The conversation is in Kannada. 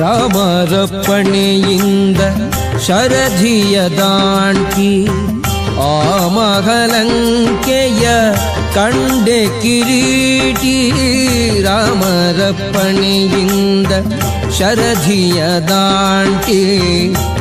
ರಾಮರಪ್ಪಣೆಯಿಂದ ಶರಧಿಯ ದಾಂಟಿ ಆ ಮಹಲಂಕೆಯ ಕಂಡೆ ಕಿರೀಟಿ ರಾಮರಪ್ಪಣೆಯಿಂದ ಶರಧಿಯ ದಾಂಟಿ ಆ ಮಗ